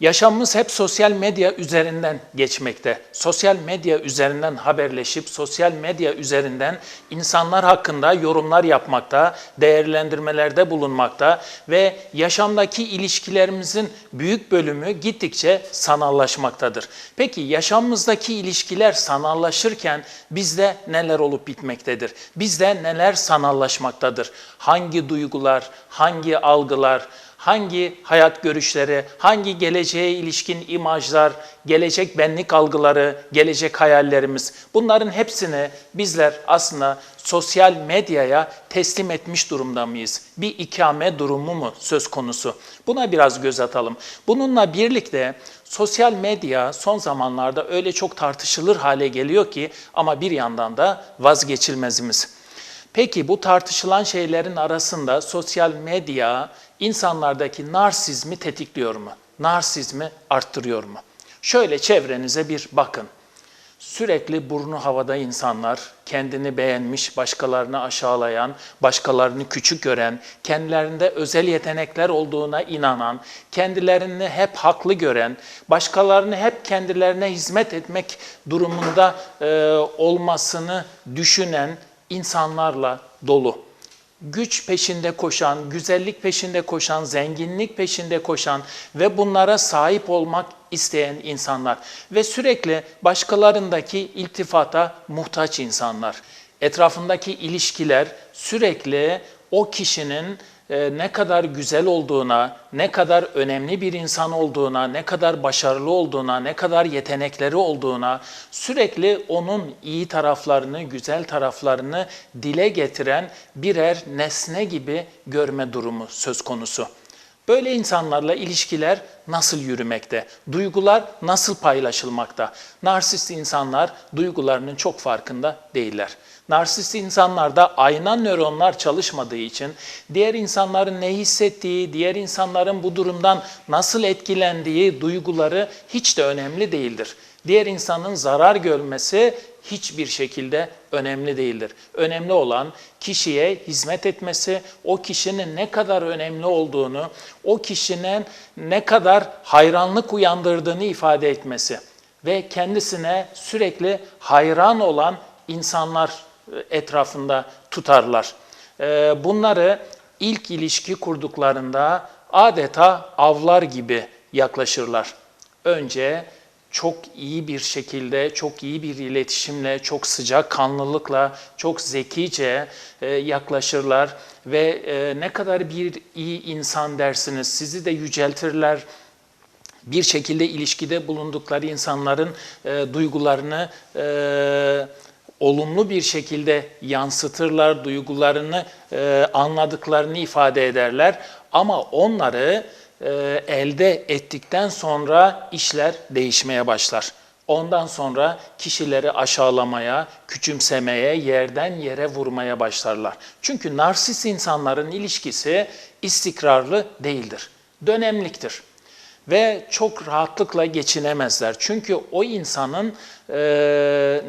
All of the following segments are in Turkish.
Yaşamımız hep sosyal medya üzerinden geçmekte. Sosyal medya üzerinden haberleşip, sosyal medya üzerinden insanlar hakkında yorumlar yapmakta, değerlendirmelerde bulunmakta ve yaşamdaki ilişkilerimizin büyük bölümü gittikçe sanallaşmaktadır. Peki yaşamımızdaki ilişkiler sanallaşırken bizde neler olup bitmektedir? Bizde neler sanallaşmaktadır? Hangi duygular, hangi algılar, hangi hayat görüşleri, hangi geleceğe ilişkin imajlar, gelecek benlik algıları, gelecek hayallerimiz bunların hepsini bizler aslında sosyal medyaya teslim etmiş durumda mıyız? Bir ikame durumu mu söz konusu? Buna biraz göz atalım. Bununla birlikte sosyal medya son zamanlarda öyle çok tartışılır hale geliyor ki ama bir yandan da vazgeçilmezimiz. Peki bu tartışılan şeylerin arasında sosyal medya insanlardaki narsizmi tetikliyor mu? Narsizmi arttırıyor mu? Şöyle çevrenize bir bakın. Sürekli burnu havada insanlar, kendini beğenmiş, başkalarını aşağılayan, başkalarını küçük gören, kendilerinde özel yetenekler olduğuna inanan, kendilerini hep haklı gören, başkalarını hep kendilerine hizmet etmek durumunda e, olmasını düşünen insanlarla dolu güç peşinde koşan, güzellik peşinde koşan, zenginlik peşinde koşan ve bunlara sahip olmak isteyen insanlar ve sürekli başkalarındaki iltifata muhtaç insanlar. Etrafındaki ilişkiler sürekli o kişinin ne kadar güzel olduğuna, ne kadar önemli bir insan olduğuna, ne kadar başarılı olduğuna, ne kadar yetenekleri olduğuna, sürekli onun iyi taraflarını, güzel taraflarını dile getiren birer nesne gibi görme durumu söz konusu. Böyle insanlarla ilişkiler nasıl yürümekte? Duygular nasıl paylaşılmakta? Narsist insanlar duygularının çok farkında değiller. Narsist insanlarda ayna nöronlar çalışmadığı için diğer insanların ne hissettiği, diğer insanların bu durumdan nasıl etkilendiği duyguları hiç de önemli değildir. Diğer insanın zarar görmesi hiçbir şekilde önemli değildir. Önemli olan kişiye hizmet etmesi, o kişinin ne kadar önemli olduğunu, o kişinin ne kadar hayranlık uyandırdığını ifade etmesi ve kendisine sürekli hayran olan insanlar etrafında tutarlar. Bunları ilk ilişki kurduklarında adeta avlar gibi yaklaşırlar. Önce çok iyi bir şekilde, çok iyi bir iletişimle, çok sıcak kanlılıkla, çok zekice yaklaşırlar ve ne kadar bir iyi insan dersiniz, sizi de yüceltirler, bir şekilde ilişkide bulundukları insanların e, duygularını e, olumlu bir şekilde yansıtırlar, duygularını e, anladıklarını ifade ederler. Ama onları e, elde ettikten sonra işler değişmeye başlar. Ondan sonra kişileri aşağılamaya, küçümsemeye, yerden yere vurmaya başlarlar. Çünkü narsist insanların ilişkisi istikrarlı değildir, dönemliktir ve çok rahatlıkla geçinemezler. Çünkü o insanın e,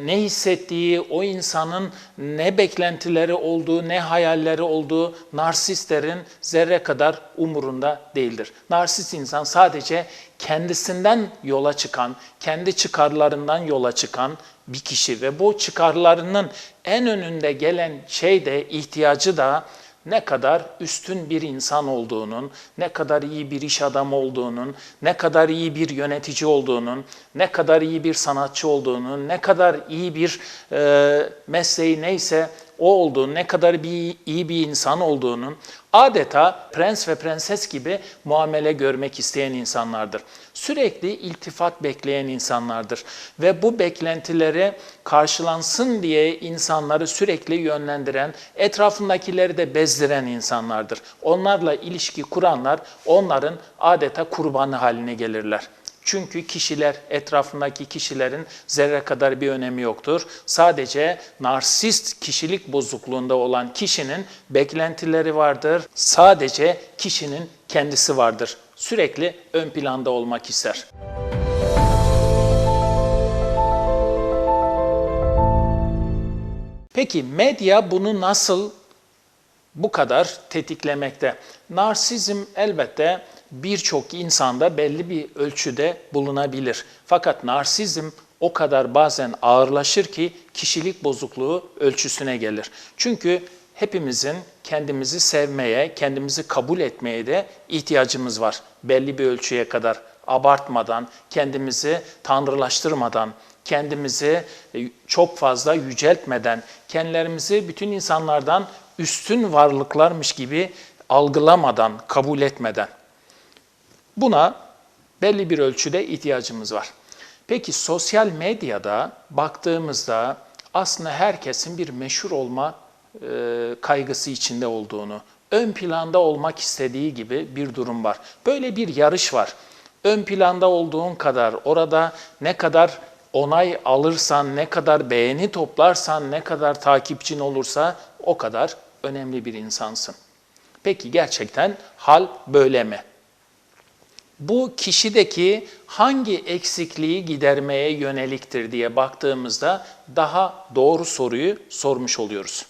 ne hissettiği, o insanın ne beklentileri olduğu, ne hayalleri olduğu narsistlerin zerre kadar umurunda değildir. Narsist insan sadece kendisinden yola çıkan, kendi çıkarlarından yola çıkan bir kişi ve bu çıkarlarının en önünde gelen şey de ihtiyacı da ne kadar üstün bir insan olduğunun, ne kadar iyi bir iş adamı olduğunun, ne kadar iyi bir yönetici olduğunun, ne kadar iyi bir sanatçı olduğunun, ne kadar iyi bir e, mesleği neyse o olduğunu, ne kadar bir iyi bir insan olduğunun adeta prens ve prenses gibi muamele görmek isteyen insanlardır. Sürekli iltifat bekleyen insanlardır ve bu beklentileri karşılansın diye insanları sürekli yönlendiren, etrafındakileri de bezdiren insanlardır. Onlarla ilişki kuranlar onların adeta kurbanı haline gelirler. Çünkü kişiler, etrafındaki kişilerin zerre kadar bir önemi yoktur. Sadece narsist kişilik bozukluğunda olan kişinin beklentileri vardır. Sadece kişinin kendisi vardır. Sürekli ön planda olmak ister. Peki medya bunu nasıl bu kadar tetiklemekte? Narsizm elbette birçok insanda belli bir ölçüde bulunabilir. Fakat narsizm o kadar bazen ağırlaşır ki kişilik bozukluğu ölçüsüne gelir. Çünkü hepimizin kendimizi sevmeye, kendimizi kabul etmeye de ihtiyacımız var. Belli bir ölçüye kadar abartmadan, kendimizi tanrılaştırmadan, kendimizi e, çok fazla yüceltmeden, kendilerimizi bütün insanlardan üstün varlıklarmış gibi algılamadan, kabul etmeden. Buna belli bir ölçüde ihtiyacımız var. Peki sosyal medyada baktığımızda aslında herkesin bir meşhur olma e, kaygısı içinde olduğunu, ön planda olmak istediği gibi bir durum var. Böyle bir yarış var. Ön planda olduğun kadar, orada ne kadar onay alırsan, ne kadar beğeni toplarsan, ne kadar takipçin olursa o kadar önemli bir insansın. Peki gerçekten hal böyle mi? Bu kişideki hangi eksikliği gidermeye yöneliktir diye baktığımızda daha doğru soruyu sormuş oluyoruz.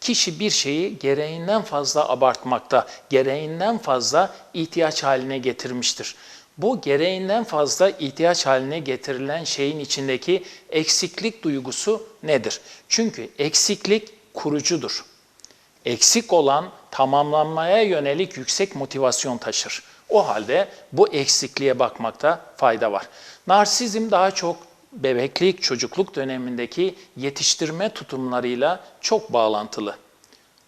Kişi bir şeyi gereğinden fazla abartmakta, gereğinden fazla ihtiyaç haline getirmiştir. Bu gereğinden fazla ihtiyaç haline getirilen şeyin içindeki eksiklik duygusu nedir? Çünkü eksiklik kurucudur. Eksik olan tamamlanmaya yönelik yüksek motivasyon taşır. O halde bu eksikliğe bakmakta fayda var. Narsizm daha çok bebeklik, çocukluk dönemindeki yetiştirme tutumlarıyla çok bağlantılı.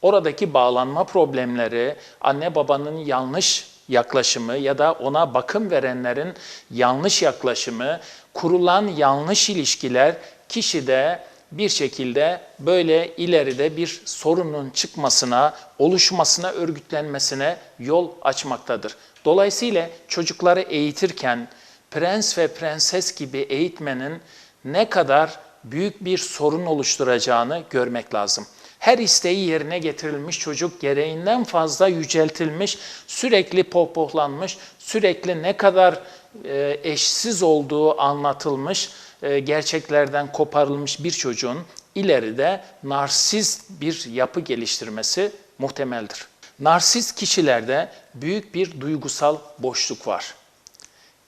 Oradaki bağlanma problemleri, anne babanın yanlış yaklaşımı ya da ona bakım verenlerin yanlış yaklaşımı, kurulan yanlış ilişkiler kişide bir şekilde böyle ileride bir sorunun çıkmasına, oluşmasına, örgütlenmesine yol açmaktadır. Dolayısıyla çocukları eğitirken prens ve prenses gibi eğitmenin ne kadar büyük bir sorun oluşturacağını görmek lazım. Her isteği yerine getirilmiş çocuk gereğinden fazla yüceltilmiş, sürekli pohpohlanmış, sürekli ne kadar e, eşsiz olduğu anlatılmış, e, gerçeklerden koparılmış bir çocuğun ileride narsist bir yapı geliştirmesi muhtemeldir. Narsist kişilerde büyük bir duygusal boşluk var.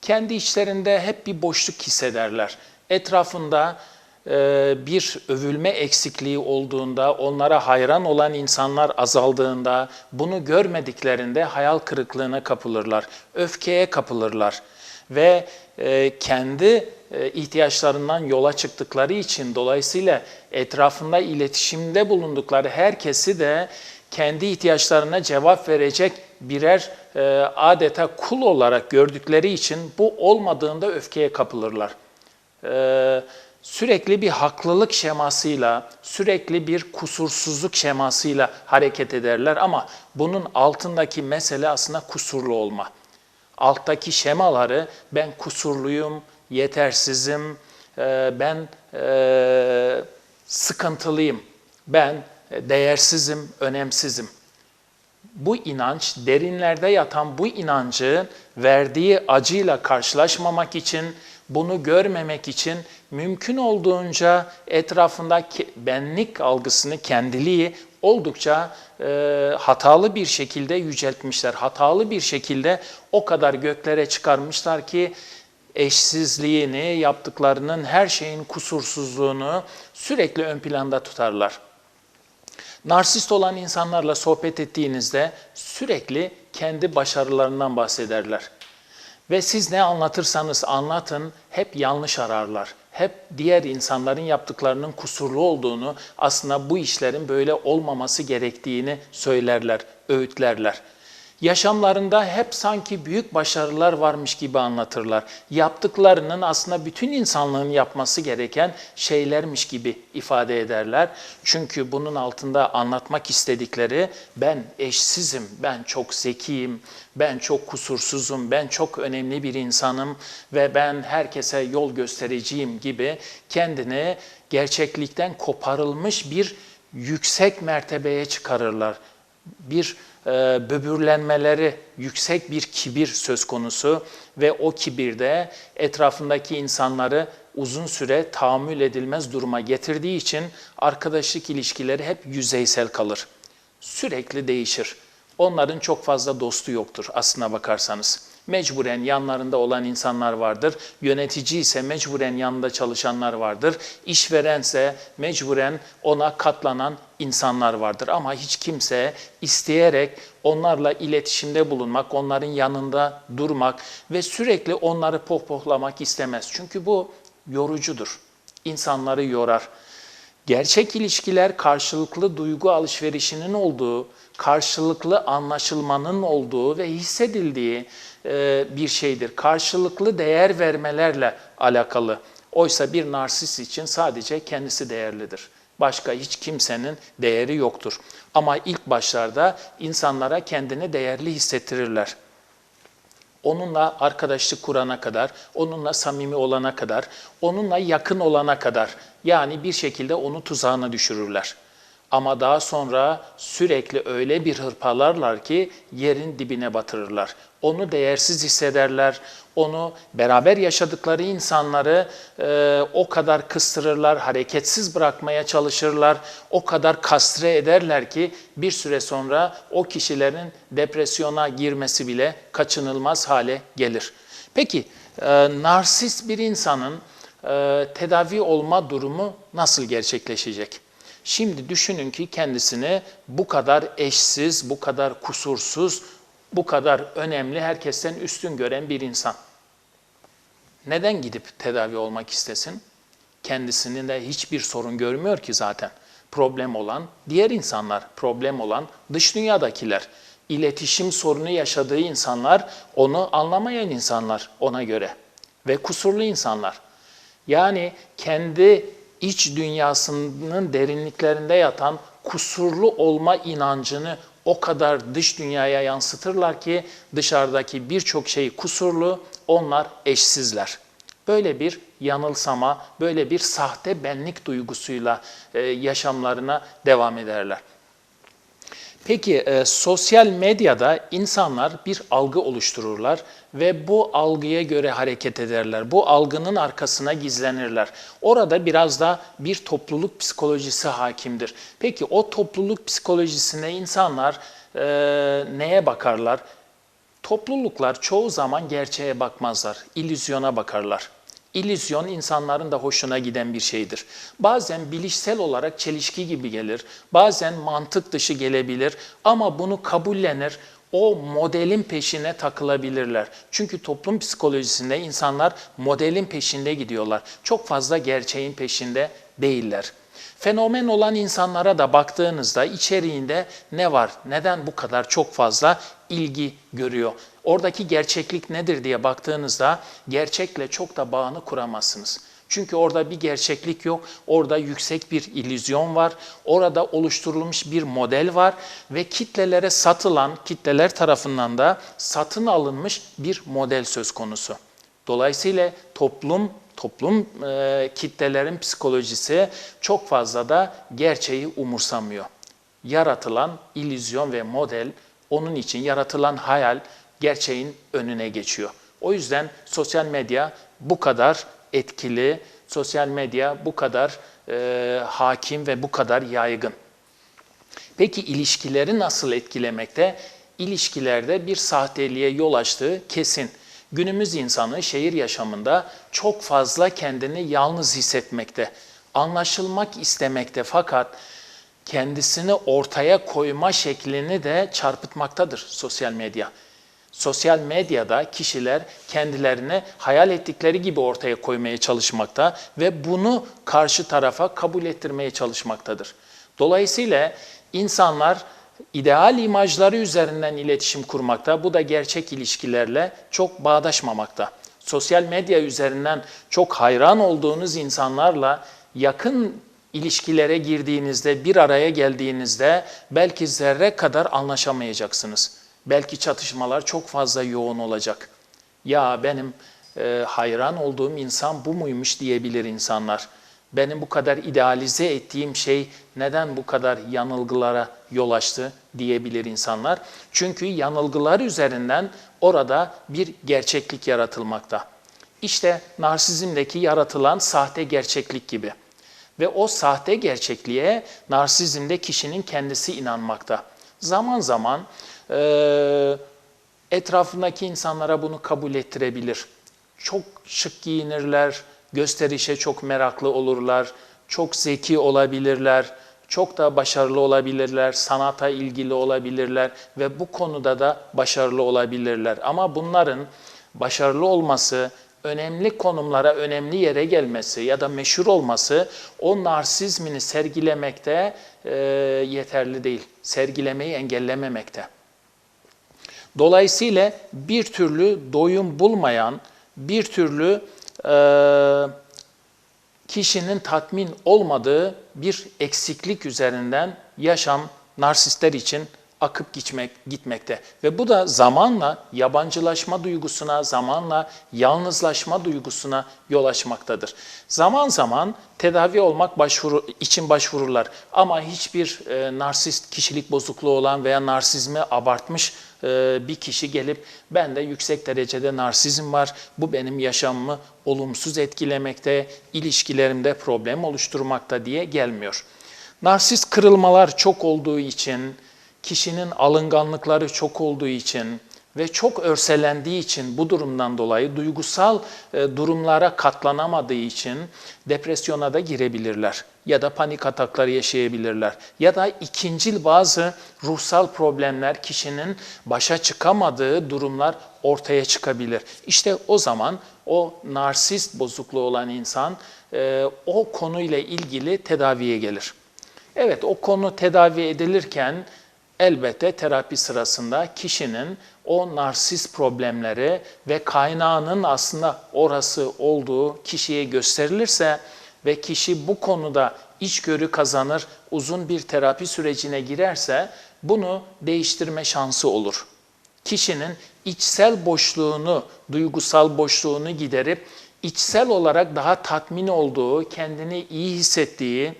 Kendi içlerinde hep bir boşluk hissederler. Etrafında e, bir övülme eksikliği olduğunda, onlara hayran olan insanlar azaldığında, bunu görmediklerinde hayal kırıklığına kapılırlar, öfkeye kapılırlar ve e, kendi e, ihtiyaçlarından yola çıktıkları için dolayısıyla etrafında iletişimde bulundukları herkesi de kendi ihtiyaçlarına cevap verecek birer e, adeta kul olarak gördükleri için bu olmadığında öfkeye kapılırlar. E, sürekli bir haklılık şemasıyla, sürekli bir kusursuzluk şemasıyla hareket ederler ama bunun altındaki mesele aslında kusurlu olma. Alttaki şemaları ben kusurluyum, yetersizim, e, ben e, sıkıntılıyım, ben değersizim, önemsizim. Bu inanç, derinlerde yatan bu inancı verdiği acıyla karşılaşmamak için, bunu görmemek için mümkün olduğunca etrafında benlik algısını, kendiliği oldukça e, hatalı bir şekilde yüceltmişler. Hatalı bir şekilde o kadar göklere çıkarmışlar ki eşsizliğini, yaptıklarının her şeyin kusursuzluğunu sürekli ön planda tutarlar. Narsist olan insanlarla sohbet ettiğinizde sürekli kendi başarılarından bahsederler. Ve siz ne anlatırsanız anlatın hep yanlış ararlar. Hep diğer insanların yaptıklarının kusurlu olduğunu, aslında bu işlerin böyle olmaması gerektiğini söylerler, öğütlerler. Yaşamlarında hep sanki büyük başarılar varmış gibi anlatırlar. Yaptıklarının aslında bütün insanlığın yapması gereken şeylermiş gibi ifade ederler. Çünkü bunun altında anlatmak istedikleri ben eşsizim, ben çok zekiyim, ben çok kusursuzum, ben çok önemli bir insanım ve ben herkese yol göstereceğim gibi kendini gerçeklikten koparılmış bir yüksek mertebeye çıkarırlar. Bir böbürlenmeleri, yüksek bir kibir söz konusu ve o kibirde etrafındaki insanları uzun süre tahammül edilmez duruma getirdiği için arkadaşlık ilişkileri hep yüzeysel kalır. Sürekli değişir. onların çok fazla dostu yoktur aslına bakarsanız. Mecburen yanlarında olan insanlar vardır. Yönetici ise mecburen yanında çalışanlar vardır. İşverense mecburen ona katlanan insanlar vardır. Ama hiç kimse isteyerek onlarla iletişimde bulunmak, onların yanında durmak ve sürekli onları pohpohlamak istemez. Çünkü bu yorucudur. İnsanları yorar. Gerçek ilişkiler karşılıklı duygu alışverişinin olduğu, karşılıklı anlaşılmanın olduğu ve hissedildiği bir şeydir. Karşılıklı değer vermelerle alakalı. Oysa bir narsist için sadece kendisi değerlidir. Başka hiç kimsenin değeri yoktur. Ama ilk başlarda insanlara kendini değerli hissettirirler onunla arkadaşlık kurana kadar, onunla samimi olana kadar, onunla yakın olana kadar yani bir şekilde onu tuzağına düşürürler. Ama daha sonra sürekli öyle bir hırpalarlar ki yerin dibine batırırlar. Onu değersiz hissederler, onu beraber yaşadıkları insanları e, o kadar kıstırırlar, hareketsiz bırakmaya çalışırlar, o kadar kastre ederler ki bir süre sonra o kişilerin depresyona girmesi bile kaçınılmaz hale gelir. Peki, e, narsist bir insanın e, tedavi olma durumu nasıl gerçekleşecek? Şimdi düşünün ki kendisini bu kadar eşsiz, bu kadar kusursuz, bu kadar önemli, herkesten üstün gören bir insan. Neden gidip tedavi olmak istesin? Kendisinin de hiçbir sorun görmüyor ki zaten. Problem olan diğer insanlar, problem olan dış dünyadakiler. İletişim sorunu yaşadığı insanlar, onu anlamayan insanlar ona göre ve kusurlu insanlar. Yani kendi iç dünyasının derinliklerinde yatan kusurlu olma inancını o kadar dış dünyaya yansıtırlar ki dışarıdaki birçok şey kusurlu, onlar eşsizler. Böyle bir yanılsama, böyle bir sahte benlik duygusuyla e, yaşamlarına devam ederler. Peki e, sosyal medyada insanlar bir algı oluştururlar ve bu algıya göre hareket ederler. Bu algının arkasına gizlenirler. Orada biraz da bir topluluk psikolojisi hakimdir. Peki o topluluk psikolojisine insanlar e, neye bakarlar? Topluluklar çoğu zaman gerçeğe bakmazlar, illüzyona bakarlar. İllüzyon insanların da hoşuna giden bir şeydir. Bazen bilişsel olarak çelişki gibi gelir, bazen mantık dışı gelebilir ama bunu kabullenir, o modelin peşine takılabilirler. Çünkü toplum psikolojisinde insanlar modelin peşinde gidiyorlar. Çok fazla gerçeğin peşinde değiller. Fenomen olan insanlara da baktığınızda içeriğinde ne var? Neden bu kadar çok fazla ilgi görüyor? Oradaki gerçeklik nedir diye baktığınızda gerçekle çok da bağını kuramazsınız. Çünkü orada bir gerçeklik yok, orada yüksek bir illüzyon var, orada oluşturulmuş bir model var ve kitlelere satılan, kitleler tarafından da satın alınmış bir model söz konusu. Dolayısıyla toplum toplum e, kitlelerin psikolojisi çok fazla da gerçeği umursamıyor. Yaratılan illüzyon ve model onun için yaratılan hayal gerçeğin önüne geçiyor. O yüzden sosyal medya bu kadar etkili, sosyal medya bu kadar e, hakim ve bu kadar yaygın. Peki ilişkileri nasıl etkilemekte? İlişkilerde bir sahteliğe yol açtığı kesin. Günümüz insanı şehir yaşamında çok fazla kendini yalnız hissetmekte, anlaşılmak istemekte fakat kendisini ortaya koyma şeklini de çarpıtmaktadır sosyal medya. Sosyal medyada kişiler kendilerini hayal ettikleri gibi ortaya koymaya çalışmakta ve bunu karşı tarafa kabul ettirmeye çalışmaktadır. Dolayısıyla insanlar ideal imajları üzerinden iletişim kurmakta, bu da gerçek ilişkilerle çok bağdaşmamakta. Sosyal medya üzerinden çok hayran olduğunuz insanlarla yakın ilişkilere girdiğinizde, bir araya geldiğinizde belki zerre kadar anlaşamayacaksınız. Belki çatışmalar çok fazla yoğun olacak. Ya benim e, hayran olduğum insan bu muymuş diyebilir insanlar. Benim bu kadar idealize ettiğim şey neden bu kadar yanılgılara yol açtı diyebilir insanlar. Çünkü yanılgılar üzerinden orada bir gerçeklik yaratılmakta. İşte narsizmdeki yaratılan sahte gerçeklik gibi. Ve o sahte gerçekliğe narsizmde kişinin kendisi inanmakta. Zaman zaman e, etrafındaki insanlara bunu kabul ettirebilir. Çok şık giyinirler, gösterişe çok meraklı olurlar, çok zeki olabilirler, çok da başarılı olabilirler, sanata ilgili olabilirler ve bu konuda da başarılı olabilirler. Ama bunların başarılı olması, önemli konumlara, önemli yere gelmesi ya da meşhur olması o narsizmini sergilemekte e, yeterli değil. Sergilemeyi engellememekte. Dolayısıyla bir türlü doyum bulmayan, bir türlü e, kişinin tatmin olmadığı bir eksiklik üzerinden yaşam narsistler için akıp gitmek, gitmekte. Ve bu da zamanla yabancılaşma duygusuna, zamanla yalnızlaşma duygusuna yol açmaktadır. Zaman zaman tedavi olmak başvuru, için başvururlar. Ama hiçbir e, narsist kişilik bozukluğu olan veya narsizmi abartmış e, bir kişi gelip bende yüksek derecede narsizm var, bu benim yaşamımı olumsuz etkilemekte, ilişkilerimde problem oluşturmakta diye gelmiyor. Narsist kırılmalar çok olduğu için, kişinin alınganlıkları çok olduğu için ve çok örselendiği için bu durumdan dolayı duygusal e, durumlara katlanamadığı için depresyona da girebilirler ya da panik ataklar yaşayabilirler ya da ikincil bazı ruhsal problemler kişinin başa çıkamadığı durumlar ortaya çıkabilir. İşte o zaman o narsist bozukluğu olan insan e, o konuyla ilgili tedaviye gelir. Evet o konu tedavi edilirken elbette terapi sırasında kişinin o narsist problemleri ve kaynağının aslında orası olduğu kişiye gösterilirse ve kişi bu konuda içgörü kazanır, uzun bir terapi sürecine girerse bunu değiştirme şansı olur. Kişinin içsel boşluğunu, duygusal boşluğunu giderip içsel olarak daha tatmin olduğu, kendini iyi hissettiği,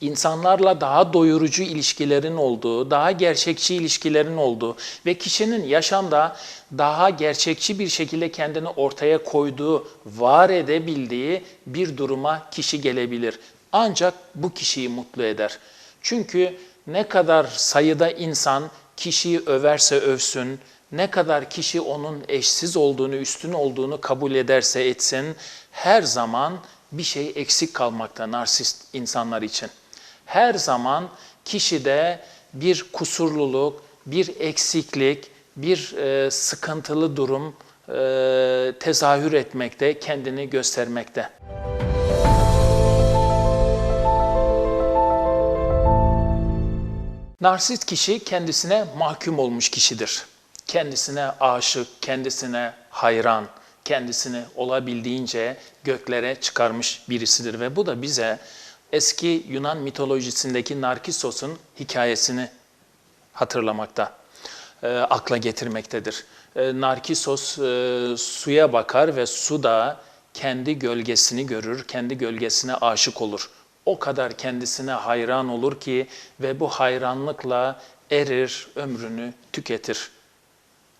insanlarla daha doyurucu ilişkilerin olduğu, daha gerçekçi ilişkilerin olduğu ve kişinin yaşamda daha gerçekçi bir şekilde kendini ortaya koyduğu, var edebildiği bir duruma kişi gelebilir. Ancak bu kişiyi mutlu eder. Çünkü ne kadar sayıda insan kişiyi överse övsün, ne kadar kişi onun eşsiz olduğunu, üstün olduğunu kabul ederse etsin, her zaman bir şey eksik kalmakta narsist insanlar için her zaman kişide bir kusurluluk, bir eksiklik, bir e, sıkıntılı durum e, tezahür etmekte, kendini göstermekte. Narsist kişi kendisine mahkum olmuş kişidir. Kendisine aşık, kendisine hayran, kendisini olabildiğince göklere çıkarmış birisidir ve bu da bize eski Yunan mitolojisindeki Narkissos'un hikayesini hatırlamakta, e, akla getirmektedir. E, Narkissos e, suya bakar ve suda kendi gölgesini görür, kendi gölgesine aşık olur. O kadar kendisine hayran olur ki ve bu hayranlıkla erir, ömrünü tüketir.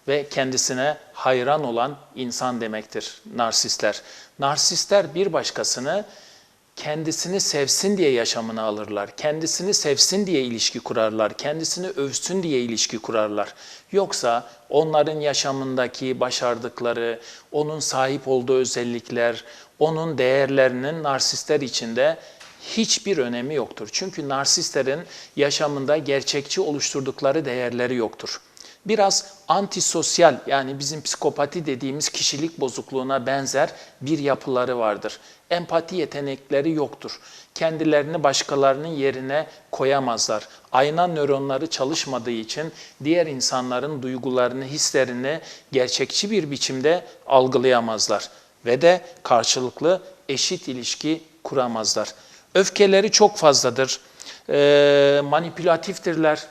Ve kendisine hayran olan insan demektir narsistler. Narsistler bir başkasını kendisini sevsin diye yaşamını alırlar. Kendisini sevsin diye ilişki kurarlar. Kendisini övsün diye ilişki kurarlar. Yoksa onların yaşamındaki başardıkları, onun sahip olduğu özellikler, onun değerlerinin narsistler içinde hiçbir önemi yoktur. Çünkü narsistlerin yaşamında gerçekçi oluşturdukları değerleri yoktur biraz antisosyal yani bizim psikopati dediğimiz kişilik bozukluğuna benzer bir yapıları vardır. Empati yetenekleri yoktur. Kendilerini başkalarının yerine koyamazlar. Ayna nöronları çalışmadığı için diğer insanların duygularını, hislerini gerçekçi bir biçimde algılayamazlar ve de karşılıklı eşit ilişki kuramazlar. Öfkeleri çok fazladır. E, manipülatiftirler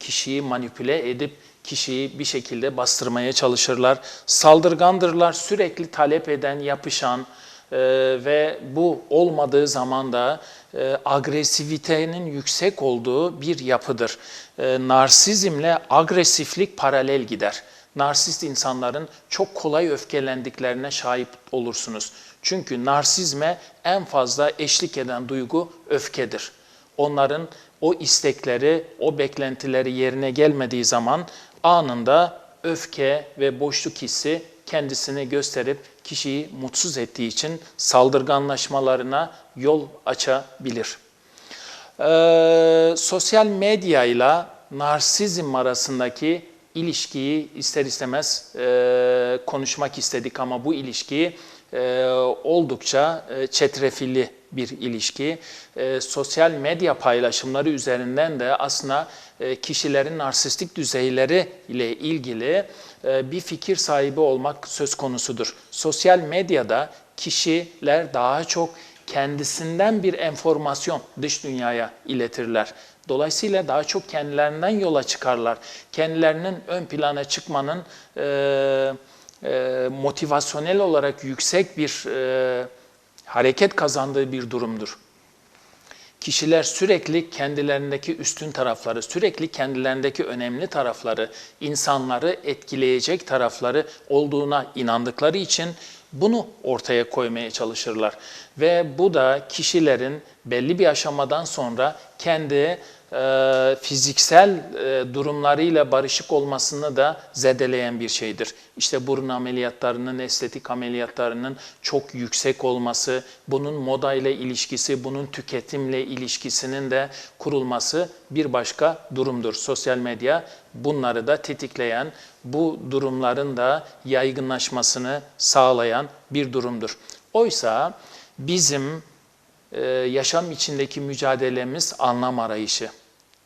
kişiyi manipüle edip kişiyi bir şekilde bastırmaya çalışırlar. Saldırgandırlar, sürekli talep eden, yapışan e, ve bu olmadığı zaman da e, agresivitenin yüksek olduğu bir yapıdır. E, narsizmle agresiflik paralel gider. Narsist insanların çok kolay öfkelendiklerine şahit olursunuz. Çünkü narsizme en fazla eşlik eden duygu öfkedir onların o istekleri, o beklentileri yerine gelmediği zaman anında öfke ve boşluk hissi kendisini gösterip kişiyi mutsuz ettiği için saldırganlaşmalarına yol açabilir. Ee, sosyal medya ile narsizm arasındaki ilişkiyi ister istemez e, konuşmak istedik ama bu ilişki e, oldukça e, çetrefilli bir ilişki. E, sosyal medya paylaşımları üzerinden de aslında e, kişilerin narsistik düzeyleri ile ilgili e, bir fikir sahibi olmak söz konusudur. Sosyal medyada kişiler daha çok kendisinden bir enformasyon dış dünyaya iletirler. Dolayısıyla daha çok kendilerinden yola çıkarlar. Kendilerinin ön plana çıkmanın e, e, motivasyonel olarak yüksek bir e, hareket kazandığı bir durumdur. Kişiler sürekli kendilerindeki üstün tarafları, sürekli kendilerindeki önemli tarafları, insanları etkileyecek tarafları olduğuna inandıkları için bunu ortaya koymaya çalışırlar. Ve bu da kişilerin belli bir aşamadan sonra kendi e, fiziksel e, durumlarıyla barışık olmasını da zedeleyen bir şeydir. İşte burun ameliyatlarının, estetik ameliyatlarının çok yüksek olması, bunun moda ilişkisi, bunun tüketimle ilişkisinin de kurulması bir başka durumdur. Sosyal medya bunları da tetikleyen, bu durumların da yaygınlaşmasını sağlayan bir durumdur. Oysa bizim e, yaşam içindeki mücadelemiz anlam arayışı.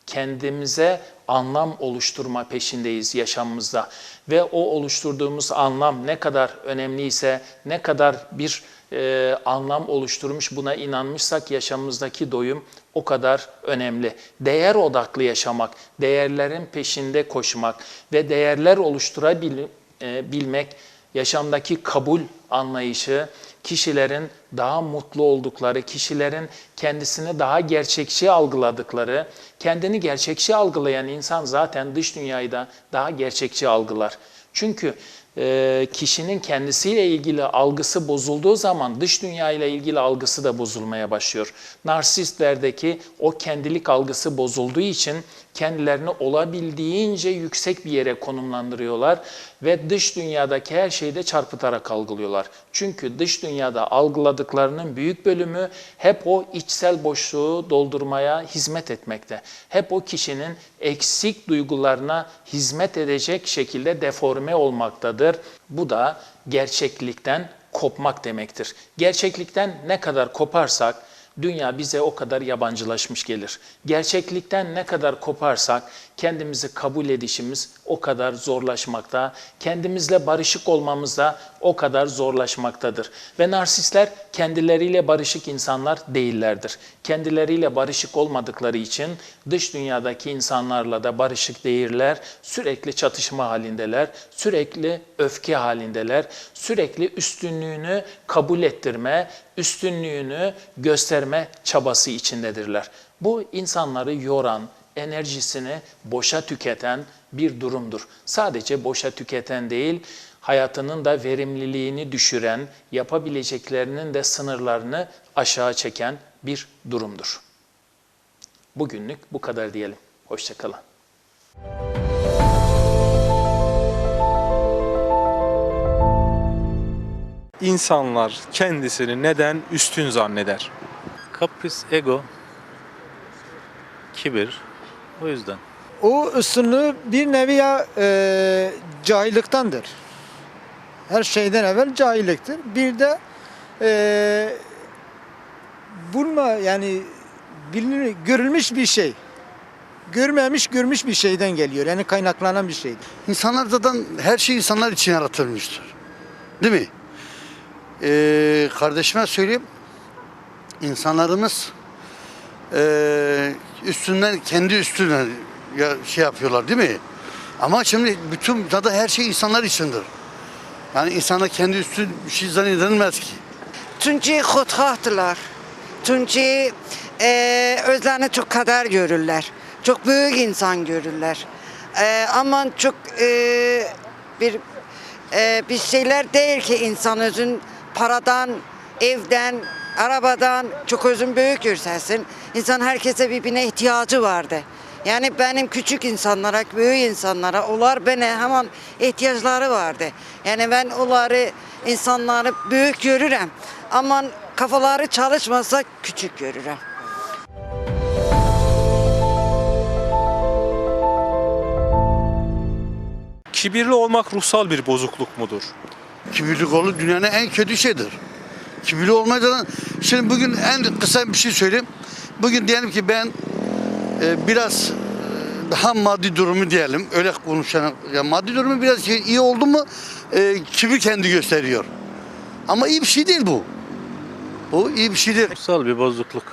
Kendimize anlam oluşturma peşindeyiz yaşamımızda ve o oluşturduğumuz anlam ne kadar önemliyse, ne kadar bir e, anlam oluşturmuş buna inanmışsak yaşamımızdaki doyum o kadar önemli. Değer odaklı yaşamak, değerlerin peşinde koşmak ve değerler oluşturabilmek yaşamdaki kabul anlayışı, kişilerin daha mutlu oldukları, kişilerin kendisini daha gerçekçi algıladıkları, kendini gerçekçi algılayan insan zaten dış dünyayı da daha gerçekçi algılar. Çünkü e, kişinin kendisiyle ilgili algısı bozulduğu zaman dış dünya ile ilgili algısı da bozulmaya başlıyor. Narsistlerdeki o kendilik algısı bozulduğu için kendilerini olabildiğince yüksek bir yere konumlandırıyorlar ve dış dünyadaki her şeyi de çarpıtarak algılıyorlar. Çünkü dış dünyada algıladıklarının büyük bölümü hep o içsel boşluğu doldurmaya hizmet etmekte. Hep o kişinin eksik duygularına hizmet edecek şekilde deforme olmaktadır. Bu da gerçeklikten kopmak demektir. Gerçeklikten ne kadar koparsak dünya bize o kadar yabancılaşmış gelir. Gerçeklikten ne kadar koparsak kendimizi kabul edişimiz o kadar zorlaşmakta, kendimizle barışık olmamız da o kadar zorlaşmaktadır. Ve narsistler kendileriyle barışık insanlar değillerdir. Kendileriyle barışık olmadıkları için dış dünyadaki insanlarla da barışık değiller, sürekli çatışma halindeler, sürekli öfke halindeler, sürekli üstünlüğünü kabul ettirme, üstünlüğünü gösterme çabası içindedirler. Bu insanları yoran, enerjisini boşa tüketen bir durumdur. Sadece boşa tüketen değil, hayatının da verimliliğini düşüren, yapabileceklerinin de sınırlarını aşağı çeken bir durumdur. Bugünlük bu kadar diyelim. Hoşçakalın. İnsanlar kendisini neden üstün zanneder? Kapris, ego, kibir. O yüzden. O üstünlüğü bir nevi ya e, cahilliktendir. Her şeyden evvel cahilliktir. Bir de e, bulma yani bilinir, görülmüş bir şey. Görmemiş görmüş bir şeyden geliyor. Yani kaynaklanan bir şeydir. İnsanlar zaten her şey insanlar için yaratılmıştır. Değil mi? Ee, kardeşime söyleyeyim. İnsanlarımız ee, üstünden kendi üstüne ya, şey yapıyorlar değil mi? Ama şimdi bütün zaten her şey insanlar içindir. Yani insana kendi üstün bir şey zannedilmez ki. Çünkü xodxahdılar. Çünkü e, özlerini çok kader görürler. Çok büyük insan görürler. E, ama çok e, bir e, bir şeyler değil ki insan özün paradan, evden arabadan çok özün büyük görsesin. İnsan herkese birbirine ihtiyacı vardı. Yani benim küçük insanlara, büyük insanlara, onlar bana hemen ihtiyaçları vardı. Yani ben onları, insanları büyük görürüm. Ama kafaları çalışmasa küçük görürüm. Kibirli olmak ruhsal bir bozukluk mudur? Kibirlik olu dünyanın en kötü şeydir. Kibirli olmadan şimdi bugün en kısa bir şey söyleyeyim. Bugün diyelim ki ben e, biraz e, daha maddi durumu diyelim öyle konuşan ya maddi durumu biraz şey, iyi oldu mu e, kibir kendi gösteriyor. Ama iyi bir şey değil bu. Bu iyi bir şey değil. Ruhsal bir bozukluk.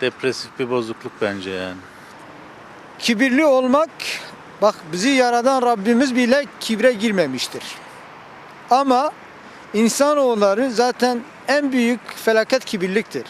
Depresif bir bozukluk bence yani. Kibirli olmak, bak bizi yaradan Rabbimiz bile kibre girmemiştir. Ama insanoğulları zaten en büyük felaket kibirliktir.